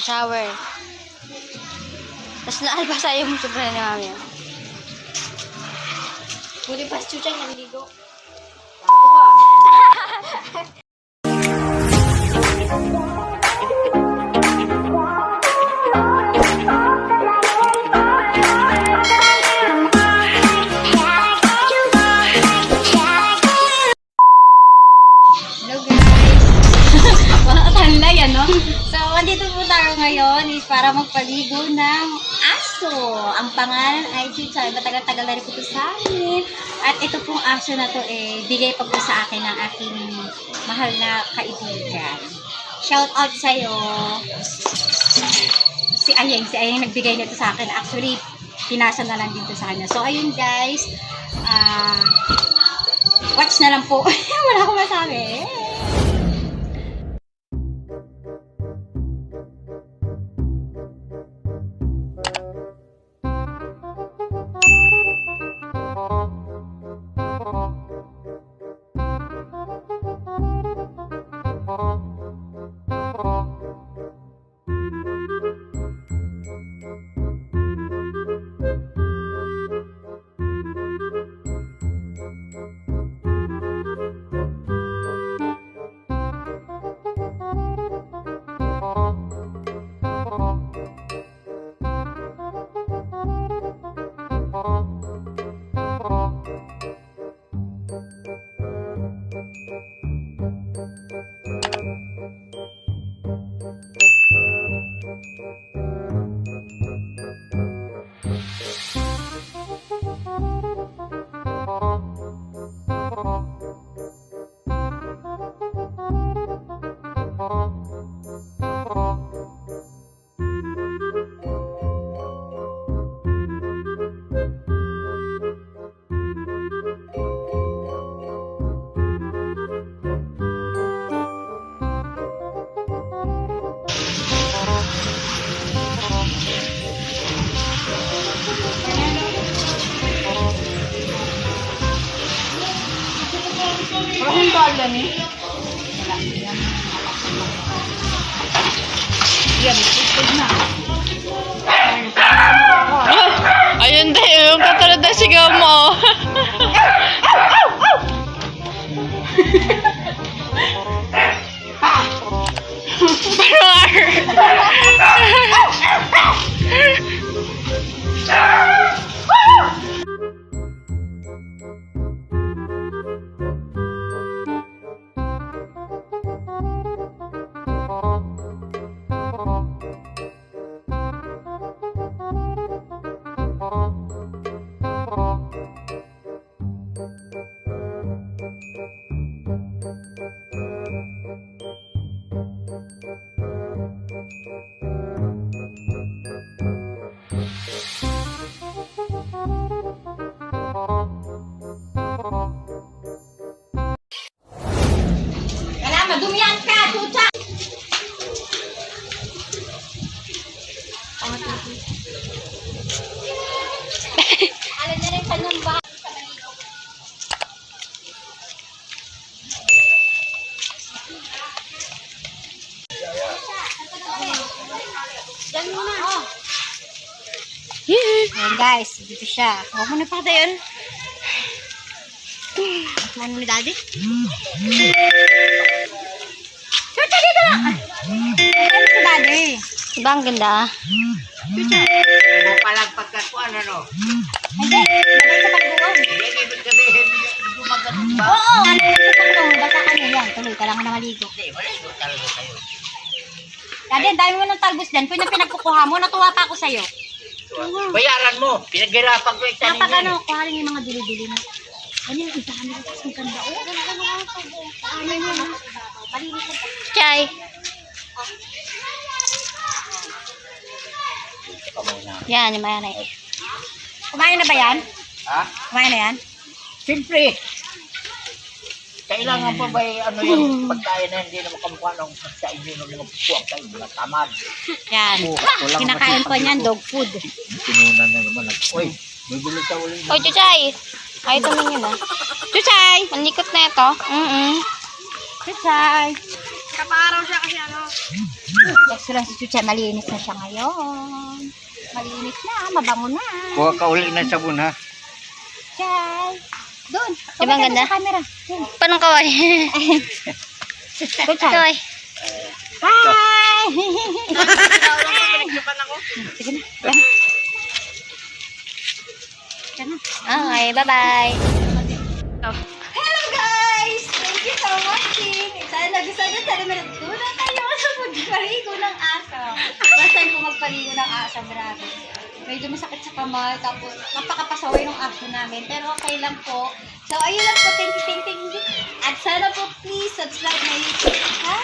Shower. Tapos naalbasa yung sobra ni mami. Huli pa si Chuchay naliligo. Hello ngayon is para magpaligo ng aso. Ang pangalan ay Chuchay. Matagal-tagal na rin po ito sa amin. At ito pong aso na to eh, bigay pa po sa akin ng aking mahal na kaibigan. Shout out sa'yo. Si Ayeng, si Ayeng nagbigay nito sa akin. Actually, pinasa na lang dito sa kanya. So, ayun guys. Ah... watch na lang po. Wala akong masabi. え? Bakit bala ni? Ayun tayo, yung katulad na sigaw mo. Ayan guys, dito siya. Huwag mo na pa yun. Ano ni daddy? Chucha, dito lang! Ano si daddy? Diba ang ganda? Mo palang pagkakuan ano? Hindi, babay sa pagbuwan. Hindi ibig sabihin gumaganong ba? Oo, ano pagbuwan? Basta kami yan. Tuloy, kailangan na maligo. Hindi, maligo talaga kayo. Daddy, ang dami mo ng talbos dyan. Kung yung pinagkukuha mo, natuwa pa ako sa'yo. Bayaran mo, pinaghirapan ko yung tanim Kapag yan. ano, kuharin yung mga dili-dili mo. Ano yung isa kami kasi ang ganda. Oo, ano ano ano ano ano ano Malinis ko. Chay. Yan, yung mayanay. Kumain na ba yan? Ha? Kumain na yan? Siyempre. Kailangan pa ba eh, ano yung pagkain na hindi na makamukha ng pagkain yun ng mga puwag kayo, mga tamad. Yan. Oh, Kinakain pa niyan, dog food. Tinunan na naman. Uy, bibili ka ulit. Hoy, Chuchay. Ay, tumingin ah. Chuchay! Manikot na ito. Mm-mm. Chuchay! Kaparaw siya kasi ano. Extra lang si Chucha, malinis na siya ngayon. Malinis na, mabango na. Kuha ka uli ng sabon ha. Chay. Doon. Di ba ang Kaway ka ganda? Sa camera. Paano kaway? Kaway. Hi! Sige na. Okay, bye-bye. Hello guys! Thank you for watching! Sana nagustuhan nyo, sana natutunan kayo sa magpaligo ng aso. First time ko magpaligo ng aso, grabe. Medyo masakit sa kamay, tapos napakapasaway ng aso namin. Pero okay lang po. So, ayun lang po. Thank you, thank you, thank you. At sana po please subscribe my YouTube channel.